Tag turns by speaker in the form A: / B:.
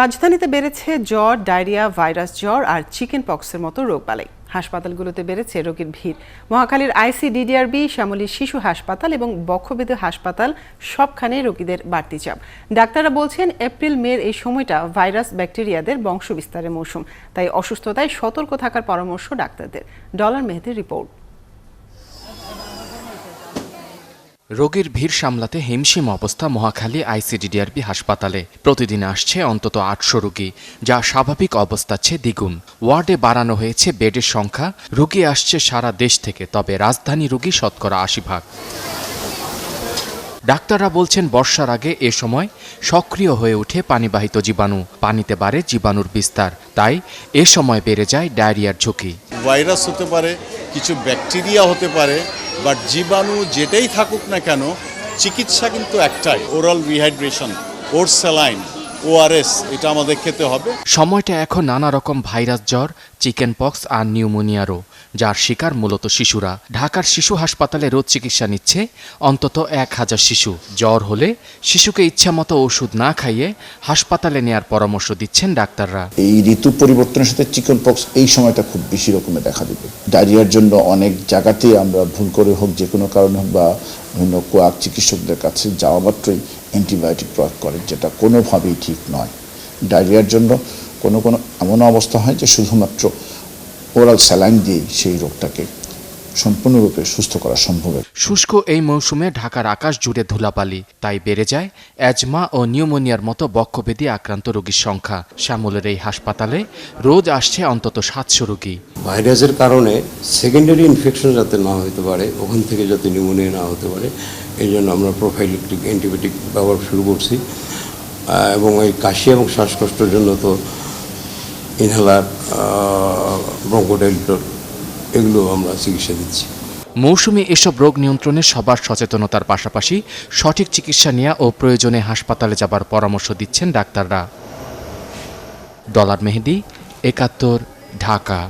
A: রাজধানীতে বেড়েছে জ্বর, ডায়রিয়া, ভাইরাস জ্বর আর চিকেন পক্সের মতো রোগবালাই। হাসপাতালগুলোতে বেড়েছে রোগীর ভিড়। মহাখালীর আইসিডিডিআরবি, শ্যামলী শিশু হাসপাতাল এবং বক্ষবেদী হাসপাতাল সবখানে রোগীদের বাড়তি চাপ। ডাক্তাররা বলছেন, এপ্রিল মের এই সময়টা ভাইরাস ব্যাকটেরিয়াদের বংশ বংশবিস্তারের মৌসুম। তাই অসুস্থতায় সতর্ক থাকার পরামর্শ ডাক্তারদের। ডলার মেহেদের রিপোর্ট।
B: রোগীর ভিড় সামলাতে হিমশিম অবস্থা মহাখালী আইসিডিডিআরবি হাসপাতালে। প্রতিদিন আসছে অন্তত আটশো রোগী, যা স্বাভাবিক অবস্থা চেয়ে দ্বিগুণ। ওয়ার্ডে বাড়ানো হয়েছে বেডের সংখ্যা, রোগী আসছে সারা দেশ থেকে, তবে রাজধানী রোগী শতকরা আশি ভাগ। ডাক্তাররা বলছেন, বর্ষার আগে এ সময় সক্রিয় হয়ে ওঠে পানিবাহিত জীবাণু, পানিতে বাড়ে জীবাণুর বিস্তার, তাই এ সময় বেড়ে যায় ডায়রিয়ার ঝুঁকি।
C: ভাইরাস হতে পারে, কিছু ব্যাকটেরিয়া হতে পারে বাট জীবাণু যেটাই থাকুক না কেন, চিকিৎসা কিন্তু একটাই oral rehydration or saline ORS এটা আমাদের খেতে হবে।
B: সময়টা এখন নানা রকম ভাইরাস জ্বর চিকেন পক্স আর নিউমোনিয়ারও যার শিকার মূলত শিশুরা। ঢাকার শিশু হাসপাতালে রোজ চিকিৎসা নিচ্ছে অন্তত এক হাজার শিশু। জ্বর হলে শিশুকে ইচ্ছামতো ওষুধ না খাইয়ে হাসপাতালে নেয়ার পরামর্শ দিচ্ছেন ডাক্তাররা।
D: এই ঋতু পরিবর্তনের সাথে চিকেন পক্স এই সময়টা খুব বেশি রকমের দেখা দেবে। ডায়রিয়ার জন্য অনেক জায়গাতেই আমরা ভুল করে হোক যে কোনো কারণে হোক বা বিভিন্ন কোয়াক চিকিৎসকদের কাছে যাওয়া মাত্রই অ্যান্টিবায়োটিক প্রয়োগ করে যেটা কোনোভাবেই ঠিক নয়। ডায়রিয়ার জন্য কোনো কোনো এমন অবস্থা হয় যে শুধুমাত্র ওরাল স্যালাইন দিয়েই সেই রোগটাকে সম্পূর্ণরূপে সুস্থ করা সম্ভব
B: শুষ্ক এই মৌসুমে ঢাকার আকাশ জুড়ে ধুলাবালি তাই বেড়ে যায় অ্যাজমা ও নিউমোনিয়ার মতো বক্ষবেদী আক্রান্ত রোগীর সংখ্যা। শ্যামলের এই হাসপাতালে রোজ আসছে অন্তত সাতশো রোগী।
E: ভাইরাসের কারণে সেকেন্ডারি ইনফেকশন যাতে না হতে পারে ওখান থেকে যাতে নিউমোনিয়া না হতে পারে এই জন্য আমরা প্রোফাইলিকটিক অ্যান্টিবায়োটিক ব্যবহার শুরু করছি। এবং এই কাশি এবং শ্বাসকষ্টের জন্য তো ইনহেলার এগুলো আমরা চিকিৎসা দিচ্ছি।
B: মৌসুমি এসব রোগ নিয়ন্ত্রণে সবার সচেতনতার পাশাপাশি সঠিক চিকিৎসা নেওয়া ও প্রয়োজনে হাসপাতালে যাবার পরামর্শ দিচ্ছেন ডাক্তাররা। ডলার মেহেদি, একাত্তর, ঢাকা।